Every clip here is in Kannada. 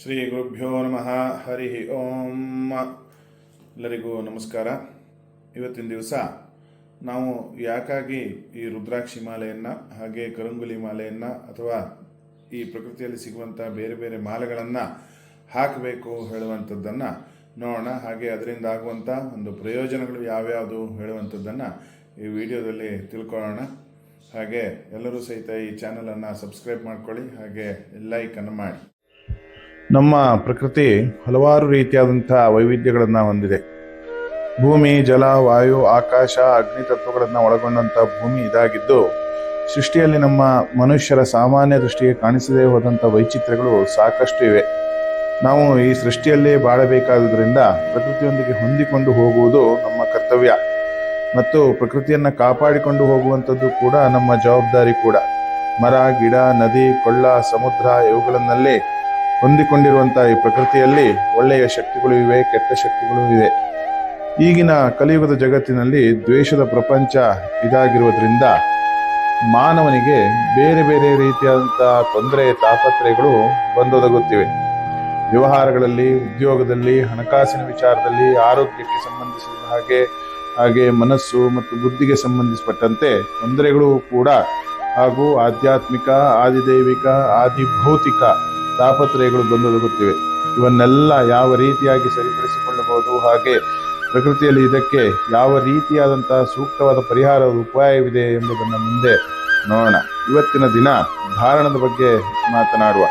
ಶ್ರೀ ಗುರುಭ್ಯೋ ನಮಃ. ಹರಿ ಓಂ. ಎಲ್ಲರಿಗೂ ನಮಸ್ಕಾರ. ಇವತ್ತಿನ ದಿವಸ ನಾವು ಯಾಕಾಗಿ ಈ ರುದ್ರಾಕ್ಷಿ ಮಾಲೆಯನ್ನು ಹಾಗೆ ಕರಂಗುಲಿ ಮಾಲೆಯನ್ನು ಅಥವಾ ಈ ಪ್ರಕೃತಿಯಲ್ಲಿ ಸಿಗುವಂಥ ಬೇರೆ ಬೇರೆ ಮಾಲೆಗಳನ್ನು ಹಾಕಬೇಕು ಹೇಳುವಂಥದ್ದನ್ನು ನೋಡೋಣ. ಹಾಗೆ ಅದರಿಂದ ಆಗುವಂಥ ಒಂದು ಪ್ರಯೋಜನಗಳು ಯಾವ್ಯಾವುದು ಹೇಳುವಂಥದ್ದನ್ನು ಈ ವಿಡಿಯೋದಲ್ಲಿ ತಿಳ್ಕೊಳ್ಳೋಣ. ಹಾಗೆ ಎಲ್ಲರೂ ಸಹಿತ ಈ ಚಾನಲನ್ನು ಸಬ್ಸ್ಕ್ರೈಬ್ ಮಾಡ್ಕೊಳ್ಳಿ. ಹಾಗೆ ಲೈಕನ್ನು ಮಾಡಿ. ನಮ್ಮ ಪ್ರಕೃತಿ ಹಲವಾರು ರೀತಿಯಾದಂಥ ವೈವಿಧ್ಯಗಳನ್ನು ಹೊಂದಿದೆ. ಭೂಮಿ, ಜಲ, ವಾಯು, ಆಕಾಶ, ಅಗ್ನಿ ತತ್ವಗಳನ್ನು ಒಳಗೊಂಡಂಥ ಭೂಮಿ ಇದಾಗಿದ್ದು, ಸೃಷ್ಟಿಯಲ್ಲಿ ನಮ್ಮ ಮನುಷ್ಯರ ಸಾಮಾನ್ಯ ದೃಷ್ಟಿಗೆ ಕಾಣಿಸದೇ ಹೋದಂಥ ವೈಚಿತ್ರ್ಯಗಳು ಸಾಕಷ್ಟು ಇವೆ. ನಾವು ಈ ಸೃಷ್ಟಿಯಲ್ಲೇ ಬಾಳಬೇಕಾದುದರಿಂದ ಪ್ರಕೃತಿಯೊಂದಿಗೆ ಹೊಂದಿಕೊಂಡು ಹೋಗುವುದು ನಮ್ಮ ಕರ್ತವ್ಯ. ಮತ್ತು ಪ್ರಕೃತಿಯನ್ನು ಕಾಪಾಡಿಕೊಂಡು ಹೋಗುವಂಥದ್ದು ಕೂಡ ನಮ್ಮ ಜವಾಬ್ದಾರಿ ಕೂಡ. ಮರ, ಗಿಡ, ನದಿ, ಕೊಳ್ಳ, ಸಮುದ್ರ ಇವುಗಳನ್ನಲ್ಲಿ ಹೊಂದಿಕೊಂಡಿರುವಂತಹ ಈ ಪ್ರಕೃತಿಯಲ್ಲಿ ಒಳ್ಳೆಯ ಶಕ್ತಿಗಳು ಇವೆ, ಕೆಟ್ಟ ಶಕ್ತಿಗಳು ಇವೆ. ಈಗಿನ ಕಲಿಯುಗದ ಜಗತ್ತಿನಲ್ಲಿ ದ್ವೇಷದ ಪ್ರಪಂಚ ಇದಾಗಿರುವುದರಿಂದ ಮಾನವನಿಗೆ ಬೇರೆ ಬೇರೆ ರೀತಿಯಾದಂಥ ತೊಂದರೆ, ತಾಪತ್ರಯಗಳು ಬಂದೊದಗುತ್ತಿವೆ. ವ್ಯವಹಾರಗಳಲ್ಲಿ, ಉದ್ಯೋಗದಲ್ಲಿ, ಹಣಕಾಸಿನ ವಿಚಾರದಲ್ಲಿ, ಆರೋಗ್ಯಕ್ಕೆ ಸಂಬಂಧಿಸಿದ ಹಾಗೆ ಹಾಗೆ ಮನಸ್ಸು ಮತ್ತು ಬುದ್ಧಿಗೆ ಸಂಬಂಧಿಸಿಪಟ್ಟಂತೆ ತೊಂದರೆಗಳು ಕೂಡ ಹಾಗೂ ಆಧ್ಯಾತ್ಮಿಕ, ಆದಿದೈವಿಕ, ಆದಿಭೌತಿಕ ತಾಪತ್ರಯಗಳು ಬಂದೊದಗುತ್ತಿವೆ. ಇವನ್ನೆಲ್ಲ ಯಾವ ರೀತಿಯಾಗಿ ಸರಿಪಡಿಸಿಕೊಳ್ಳಬಹುದು? ಹಾಗೆ ಪ್ರಕೃತಿಯಲ್ಲಿ ಇದಕ್ಕೆ ಯಾವ ರೀತಿಯಾದಂತಹ ಸೂಕ್ತವಾದ ಪರಿಹಾರ ಉಪಾಯವಿದೆ ಎಂಬುದನ್ನು ಮುಂದೆ ನೋಡೋಣ. ಇವತ್ತಿನ ದಿನ ಧಾರಣದ ಬಗ್ಗೆ ಮಾತನಾಡುವ.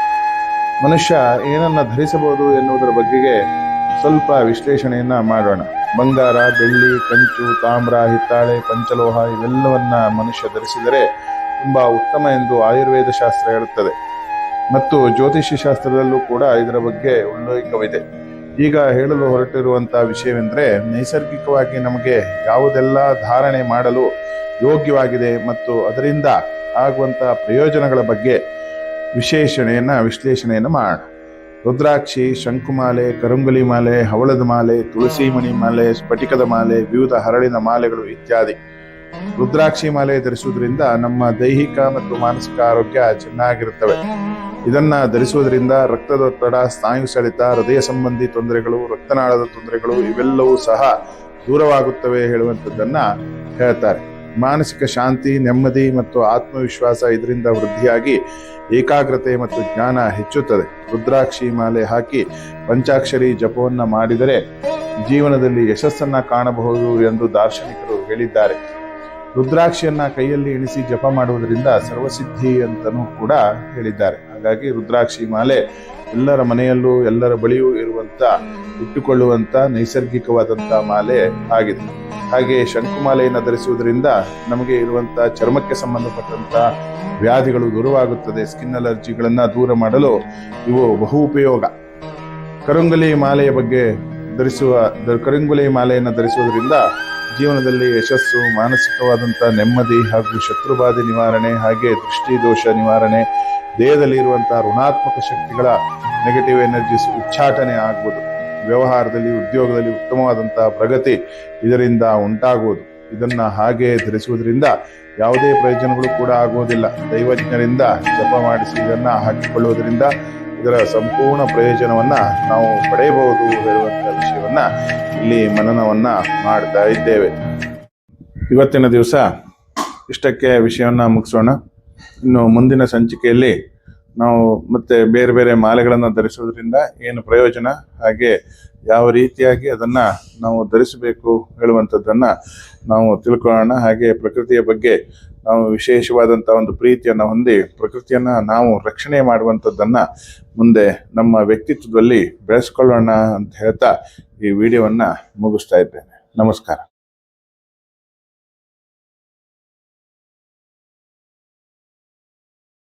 ಮನುಷ್ಯ ಏನನ್ನ ಧರಿಸಬಹುದು ಎನ್ನುವುದರ ಬಗ್ಗೆಗೆ ಸ್ವಲ್ಪ ವಿಶ್ಲೇಷಣೆಯನ್ನ ಮಾಡೋಣ. ಬಂಗಾರ, ಬೆಳ್ಳಿ, ಕಂಚು, ತಾಮ್ರ, ಹಿತ್ತಾಳೆ, ಪಂಚಲೋಹ ಇವೆಲ್ಲವನ್ನ ಮನುಷ್ಯ ಧರಿಸಿದರೆ ತುಂಬಾ ಉತ್ತಮ ಎಂದು ಆಯುರ್ವೇದ ಶಾಸ್ತ್ರ ಹೇಳುತ್ತದೆ. ಮತ್ತು ಜ್ಯೋತಿಷ್ಯ ಶಾಸ್ತ್ರದಲ್ಲೂ ಕೂಡ ಇದರ ಬಗ್ಗೆ ಉಲ್ಲೇಖವಿದೆ. ಈಗ ಹೇಳಲು ಹೊರಟಿರುವಂಥ ವಿಷಯವೆಂದರೆ, ನೈಸರ್ಗಿಕವಾಗಿ ನಮಗೆ ಯಾವುದೆಲ್ಲ ಧಾರಣೆ ಮಾಡಲು ಯೋಗ್ಯವಾಗಿದೆ ಮತ್ತು ಅದರಿಂದ ಆಗುವಂಥ ಪ್ರಯೋಜನಗಳ ಬಗ್ಗೆ ವಿಶೇಷಣೆಯನ್ನು, ವಿಶ್ಲೇಷಣೆಯನ್ನು ಮಾಡ ರುದ್ರಾಕ್ಷಿ, ಶಂಕುಮಾಲೆ, ಕರುಂಗುಲಿ ಮಾಲೆ, ಹವಳದ ಮಾಲೆ ತುಳಸಿ ಮಣಿ ಮಾಲೆ, ಸ್ಫಟಿಕದ ಮಾಲೆ, ವಿವಿಧ ಹರಳಿನ ಮಾಲೆಗಳು ಇತ್ಯಾದಿ. ರುದ್ರಾಕ್ಷಿ ಮಾಲೆ ಧರಿಸುವುದರಿಂದ ನಮ್ಮ ದೈಹಿಕ ಮತ್ತು ಮಾನಸಿಕ ಆರೋಗ್ಯ ಚೆನ್ನಾಗಿರುತ್ತವೆ. ಇದನ್ನ ಧರಿಸುವುದರಿಂದ ರಕ್ತದೊತ್ತಡ, ಸ್ನಾಯು ಸೆಳೆತ, ಹೃದಯ ಸಂಬಂಧಿ ತೊಂದರೆಗಳು, ರಕ್ತನಾಳದ ತೊಂದರೆಗಳು ಇವೆಲ್ಲವೂ ಸಹ ದೂರವಾಗುತ್ತವೆ ಹೇಳುವಂಥದ್ದನ್ನ ಹೇಳ್ತಾರೆ. ಮಾನಸಿಕ ಶಾಂತಿ, ನೆಮ್ಮದಿ ಮತ್ತು ಆತ್ಮವಿಶ್ವಾಸ ಇದರಿಂದ ವೃದ್ಧಿಯಾಗಿ ಏಕಾಗ್ರತೆ ಮತ್ತು ಜ್ಞಾನ ಹೆಚ್ಚುತ್ತದೆ. ರುದ್ರಾಕ್ಷಿ ಮಾಲೆ ಹಾಕಿ ಪಂಚಾಕ್ಷರಿ ಜಪವನ್ನ ಮಾಡಿದರೆ ಜೀವನದಲ್ಲಿ ಯಶಸ್ಸನ್ನ ಕಾಣಬಹುದು ಎಂದು ದಾರ್ಶನಿಕರು ಹೇಳಿದ್ದಾರೆ. ರುದ್ರಾಕ್ಷಿಯನ್ನ ಕೈಯಲ್ಲಿ ಇಣಿಸಿ ಜಪ ಮಾಡುವುದರಿಂದ ಸರ್ವಸಿದ್ಧಿ ಅಂತನೂ ಕೂಡ ಹೇಳಿದ್ದಾರೆ. ಹಾಗಾಗಿ ರುದ್ರಾಕ್ಷಿ ಮಾಲೆ ಎಲ್ಲರ ಮನೆಯಲ್ಲೂ, ಎಲ್ಲರ ಬಳಿಯೂ ಇರುವಂತ, ಇಟ್ಟುಕೊಳ್ಳುವಂತ ನೈಸರ್ಗಿಕವಾದಂತ ಮಾಲೆ ಆಗಿದೆ. ಹಾಗೆ ಶಂಕುಮಾಲೆಯನ್ನು ಧರಿಸುವುದರಿಂದ ನಮಗೆ ಇರುವಂತ ಚರ್ಮಕ್ಕೆ ಸಂಬಂಧಪಟ್ಟಂತ ವ್ಯಾಧಿಗಳು ದೂರವಾಗುತ್ತದೆ. ಸ್ಕಿನ್ ಅಲರ್ಜಿಗಳನ್ನು ದೂರ ಮಾಡಲು ಇವು ಬಹು ಉಪಯೋಗ. ಕರುಂಗಲಿ ಮಾಲೆಯ ಬಗ್ಗೆ ಧರಿಸುವ, ಕರುಂಗುಲಿ ಮಾಲೆಯನ್ನು ಧರಿಸುವುದರಿಂದ ಜೀವನದಲ್ಲಿ ಯಶಸ್ಸು, ಮಾನಸಿಕವಾದಂಥ ನೆಮ್ಮದಿ ಹಾಗೂ ಶತ್ರುಬಾಧೆ ನಿವಾರಣೆ ಹಾಗೆ ದೃಷ್ಟಿ ದೋಷ ನಿವಾರಣೆ, ದೇಹದಲ್ಲಿ ಇರುವಂತಹ ಋಣಾತ್ಮಕ ಶಕ್ತಿಗಳ ನೆಗೆಟಿವ್ ಎನರ್ಜಿಸ್ ಉಚ್ಚಾಟನೆ ಆಗುವುದು ವ್ಯವಹಾರದಲ್ಲಿ, ಉದ್ಯೋಗದಲ್ಲಿ ಉತ್ತಮವಾದಂತಹ ಪ್ರಗತಿ ಇದರಿಂದ ಉಂಟಾಗುವುದು ಇದನ್ನ ಹಾಗೆ ಧರಿಸುವುದರಿಂದ ಯಾವುದೇ ಪ್ರಯೋಜನಗಳು ಕೂಡ ಆಗುವುದಿಲ್ಲ ದೈವಜ್ಞರಿಂದ ಜಪ ಮಾಡಿಸಿ ಇದನ್ನ ಹಾಕಿಕೊಳ್ಳುವುದರಿಂದ ಇದರ ಸಂಪೂರ್ಣ ಪ್ರಯೋಜನವನ್ನ ನಾವು ಪಡೆಯಬಹುದು ಹೇಳುವಂತಹ ವಿಷಯವನ್ನ ಇಲ್ಲಿ ಮನನವನ್ನ ಮಾಡ್ತಾ ಇದ್ದೇವೆ. ಇವತ್ತಿನ ದಿವಸ ಇಷ್ಟಕ್ಕೆ ವಿಷಯವನ್ನ ಮುಗಿಸೋಣ. ಇನ್ನು ಮುಂದಿನ ಸಂಚಿಕೆಯಲ್ಲಿ ನಾವು ಮತ್ತೆ ಬೇರೆ ಬೇರೆ ಮಾಲೆಗಳನ್ನು ಧರಿಸುವುದರಿಂದ ಏನು ಪ್ರಯೋಜನ? ಹಾಗೆ ಯಾವ ರೀತಿಯಾಗಿ ಅದನ್ನು ನಾವು ಧರಿಸಬೇಕು ಹೇಳುವಂಥದ್ದನ್ನು ನಾವು ತಿಳ್ಕೊಳ್ಳೋಣ. ಹಾಗೆ ಪ್ರಕೃತಿಯ ಬಗ್ಗೆ ನಾವು ವಿಶೇಷವಾದಂಥ ಒಂದು ಪ್ರೀತಿಯನ್ನು ಹೊಂದಿ ಪ್ರಕೃತಿಯನ್ನು ನಾವು ರಕ್ಷಣೆ ಮಾಡುವಂಥದ್ದನ್ನು ಮುಂದೆ ನಮ್ಮ ವ್ಯಕ್ತಿತ್ವದಲ್ಲಿ ಬೆಳೆಸ್ಕೊಳ್ಳೋಣ ಅಂತ ಹೇಳ್ತಾ ಈ ವಿಡಿಯೋವನ್ನು ಮುಗಿಸ್ತಾ ಇದ್ದೇನೆ. ನಮಸ್ಕಾರ.